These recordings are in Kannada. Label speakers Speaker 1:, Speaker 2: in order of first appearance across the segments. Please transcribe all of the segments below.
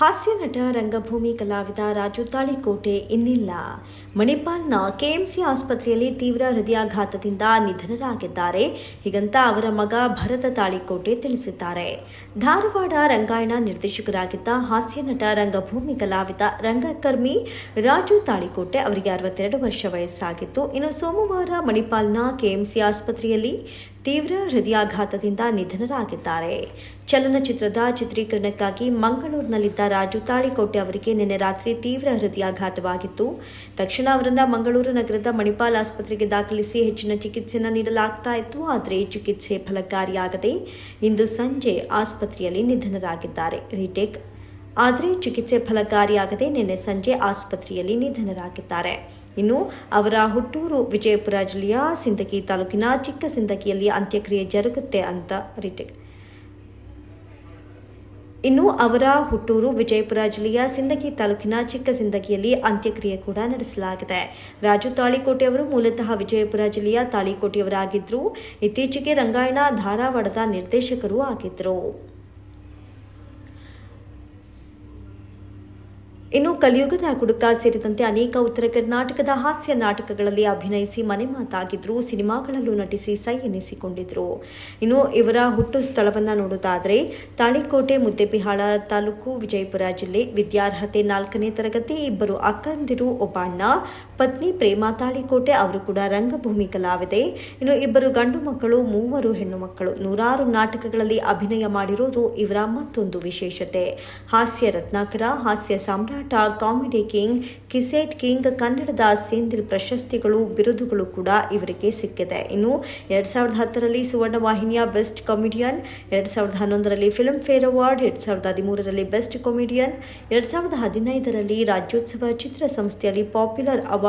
Speaker 1: ಹಾಸ್ಯ ನಟ, ರಂಗಭೂಮಿ ಕಲಾವಿದ ರಾಜು ತಾಳಿಕೋಟೆ ಇನ್ನಿಲ್ಲ. ಮಣಿಪಾಲ್ನ ಕೆಎಂಸಿ ಆಸ್ಪತ್ರೆಯಲ್ಲಿ ತೀವ್ರ ಹೃದಯಾಘಾತದಿಂದ ನಿಧನರಾಗಿದ್ದಾರೆ. ಹೀಗಂತ ಅವರ ಮಗ ಭರತ ತಾಳಿಕೋಟೆ ತಿಳಿಸಿದ್ದಾರೆ. ಧಾರವಾಡ ರಂಗಾಯಣ ನಿರ್ದೇಶಕರಾಗಿದ್ದ ಹಾಸ್ಯ ನಟ, ರಂಗಭೂಮಿ ಕಲಾವಿದ, ರಂಗಕರ್ಮಿ ರಾಜು ತಾಳಿಕೋಟೆ ಅವರಿಗೆ ಅರವತ್ತೆರಡು ವರ್ಷ ವಯಸ್ಸಾಗಿತ್ತು. ಇನ್ನು ಸೋಮವಾರ ಮಣಿಪಾಲ್ನ ಕೆಎಂಸಿ ಆಸ್ಪತ್ರೆಯಲ್ಲಿ ತೀವ್ರ ಹೃದಯಾಘಾತದಿಂದ ನಿಧನರಾಗಿದ್ದಾರೆ. ಚಲನಚಿತ್ರದ ಚಿತ್ರೀಕರಣಕ್ಕಾಗಿ ಮಂಗಳೂರಿನಲ್ಲಿದ್ದ ರಾಜು ತಾಳಿಕೋಟೆ ಅವರಿಗೆ ನಿನ್ನೆ ರಾತ್ರಿ ತೀವ್ರ ಹೃದಯಾಘಾತವಾಗಿತ್ತು. ತಕ್ಷಣ ಅವರನ್ನು ಮಂಗಳೂರು ನಗರದ ಮಣಿಪಾಲ್ ಆಸ್ಪತ್ರೆಗೆ ದಾಖಲಿಸಿ ಹೆಚ್ಚಿನ ಚಿಕಿತ್ಸೆಯನ್ನು ನೀಡಲಾಗ್ತಾ ಇತ್ತು. ಆದರೆ ಚಿಕಿತ್ಸೆ ಫಲಕಾರಿಯಾಗದೆ ಇಂದು ಸಂಜೆ ಆಸ್ಪತ್ರೆಯಲ್ಲಿ ನಿಧನರಾಗಿದ್ದಾರೆ. ರಿಟೇಕ್ ಆದರೆ ಚಿಕಿತ್ಸೆ ಫಲಕಾರಿಯಾಗದೆ ನಿನ್ನೆ ಸಂಜೆ ಆಸ್ಪತ್ರೆಯಲ್ಲಿ ನಿಧನರಾಗಿದ್ದಾರೆ. ಇನ್ನು ಅವರ ಹುಟ್ಟೂರು ವಿಜಯಪುರ ಜಿಲ್ಲೆಯ ಸಿಂದಗಿ ತಾಲೂಕಿನ ಚಿಕ್ಕ ಸಿಂದಗಿಯಲ್ಲಿ ಅಂತ್ಯಕ್ರಿಯೆ ಜರುಗುತ್ತೆ ಅಂತ ರೀತಿ ಇನ್ನು ಅವರ ಹುಟ್ಟೂರು ವಿಜಯಪುರ ಜಿಲ್ಲೆಯ ಸಿಂದಗಿ ತಾಲೂಕಿನ ಚಿಕ್ಕ ಸಿಂದಗಿಯಲ್ಲಿ ಅಂತ್ಯಕ್ರಿಯೆ ಕೂಡ ನಡೆಸಲಾಗಿದೆ. ರಾಜು ತಾಳಿಕೋಟೆ ಅವರು ಮೂಲತಃ ವಿಜಯಪುರ ಜಿಲ್ಲೆಯ ತಾಳಿಕೋಟೆಯವರಾಗಿದ್ದರು. ಇತ್ತೀಚೆಗೆ ರಂಗಾಯಣ ಧಾರವಾಡದ ನಿರ್ದೇಶಕರೂ ಆಗಿದ್ದರು. ಇನ್ನು ಕಲಿಯುಗದ ಕುಡುಕ ಸೇರಿದಂತೆ ಅನೇಕ ಉತ್ತರ ಕರ್ನಾಟಕದ ಹಾಸ್ಯ ನಾಟಕಗಳಲ್ಲಿ ಅಭಿನಯಿಸಿ ಮನೆ ಮಾತಾಗಿದ್ರು, ಸಿನಿಮಾಗಳಲ್ಲೂ ನಟಿಸಿ ಸೈ ಎನಿಸಿಕೊಂಡಿದ್ರು. ಇನ್ನು ಇವರ ಹುಟ್ಟು ಸ್ಥಳವನ್ನ ನೋಡುವುದಾದರೆ ತಾಳಿಕೋಟೆ, ಮುದ್ದೆಬಿಹಾಳ ತಾಲೂಕು, ವಿಜಯಪುರ ಜಿಲ್ಲೆ. ವಿದ್ಯಾರ್ಹತೆ ನಾಲ್ಕನೇ ತರಗತಿ ಇಬ್ಬರು ಅಕ್ಕಂದಿರು, ಒಬ್ಬ ಅಣ್ಣ. ಪತ್ನಿ ಪ್ರೇಮಾ ತಾಳಿಕೋಟೆ ಅವರು ಕೂಡ ರಂಗಭೂಮಿ ಕಲಾವಿದೆ. ಇನ್ನು ಇಬ್ಬರು ಗಂಡು ಮಕ್ಕಳು, ಮೂವರು ಹೆಣ್ಣು ಮಕ್ಕಳು. ನೂರಾರು ನಾಟಕಗಳಲ್ಲಿ ಅಭಿನಯ ಮಾಡಿರೋದು ಇವರ ಮತ್ತೊಂದು ವಿಶೇಷತೆ. ಹಾಸ್ಯ ರತ್ನಾಕರ, ಹಾಸ್ಯ ಸಾಮ್ರಾಟ, ಕಾಮಿಡಿ ಕಿಂಗ್, ಕಿಸೆಟ್ ಕಿಂಗ್, ಕನ್ನಡದ ಸೇಂದಿಲ್ ಪ್ರಶಸ್ತಿಗಳು, ಬಿರುದುಗಳು ಕೂಡ ಇವರಿಗೆ ಸಿಕ್ಕಿದೆ. ಇನ್ನು ಎರಡ್ ಸಾವಿರದ ಹತ್ತರಲ್ಲಿ ಸುವರ್ಣ ವಾಹಿನಿಯ ಬೆಸ್ಟ್ ಕಾಮಿಡಿಯನ್, ಎರಡ್ ಸಾವಿರದ ಹನ್ನೊಂದರಲ್ಲಿ ಫಿಲ್ಮ್ ಫೇರ್ ಅವಾರ್ಡ್, ಎರಡ್ ಸಾವಿರದ ಹದಿಮೂರರಲ್ಲಿ ಬೆಸ್ಟ್ ಕಾಮಿಡಿಯನ್, ಎರಡ್ ಸಾವಿರದ ಹದಿನೈದರಲ್ಲಿ ರಾಜ್ಯೋತ್ಸವ ಚಿತ್ರಸಂಸ್ಥೆಯಲ್ಲಿ ಪಾಪ್ಯುಲರ್ ಅವಾರ್ಡ್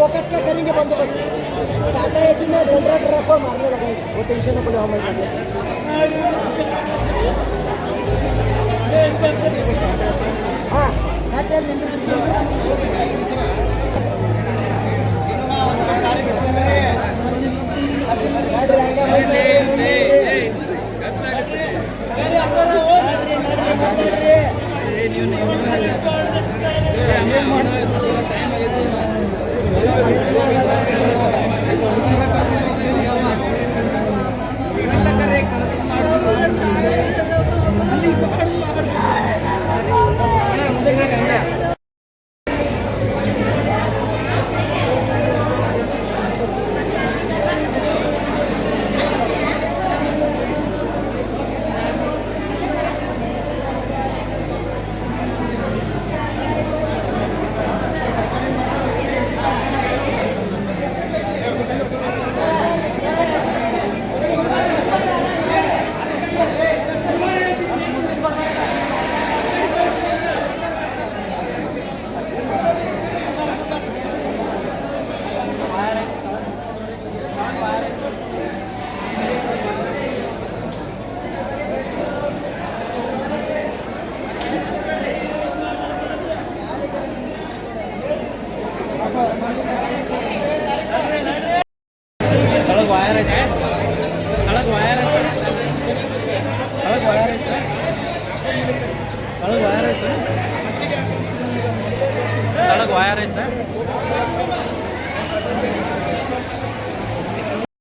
Speaker 2: फोकस क्या करेंगे बंदोबस्त टाटा एसी में बोल रहा ट्रक को मारने लगेंगे वो टेंशन न बोले हमारे हाँ टाटा
Speaker 3: ಕಳಗ್ सड़क वायर है सर